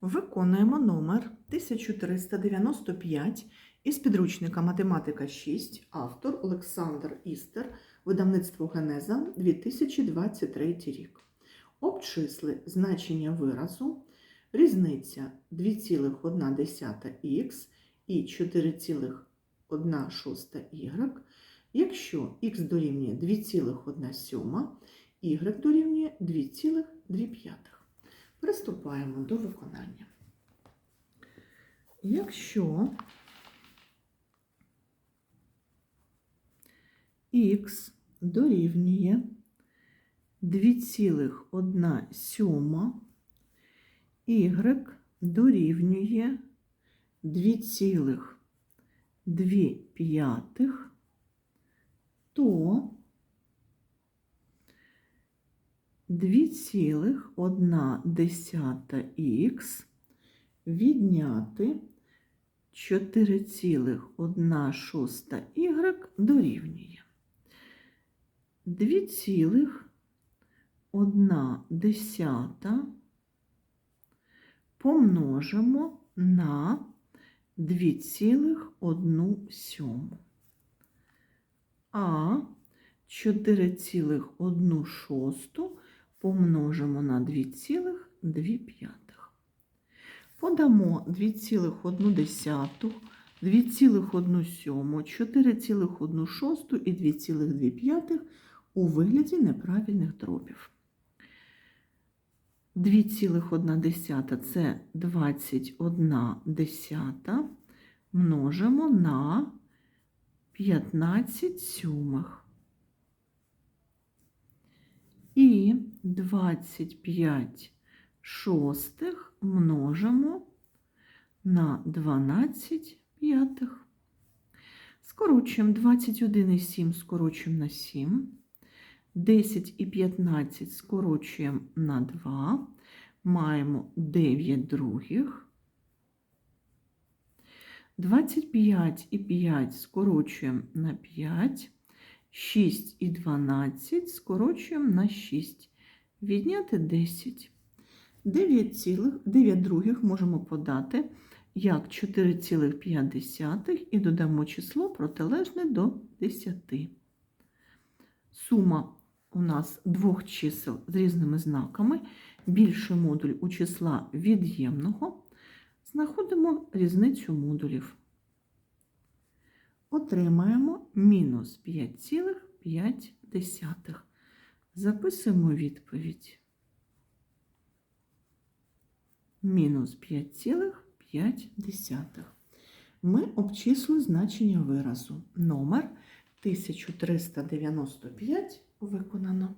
Виконуємо номер 1395 із підручника Математика 6, автор Олександр Істер, видавництво Генеза 2023 рік. Обчисли значення виразу, різниця 2,1х і 4,1y, якщо х дорівнює 2,1, y дорівнює 2,2. Приступаємо до виконання. Якщо х дорівнює 2,1 сьома, y дорівнює 2,2 п'ятих, то 2,1х відняти 4,1 дорівнює 2,1 помножимо на 2,1 сьому. А 4,1 шосту помножимо на 2,2. Подамо 2,1, 2,1 сьому, 4,1 шосту і 2,2 у вигляді неправильних дробів. 2,1 це 21 десята множимо на 15 сьомих. І 25 шостих множимо на 12 п'ятих. Скорочуємо 21 і 7 скорочуємо на 7. 10 і 15 скорочуємо на 2. Маємо 9 других. 25 і 5 скорочуємо на 5. 6 і 12 скорочуємо на 6. Відняти 10. 9, других можемо подати як 4,5 і додамо число протилежне до 10. Сума у нас двох чисел з різними знаками. Більший модуль у числа від'ємного. Знаходимо різницю модулів. Отримаємо мінус 5,5. Записуємо відповідь. Мінус 5,5. Ми обчислили значення виразу. Номер 1395 виконано.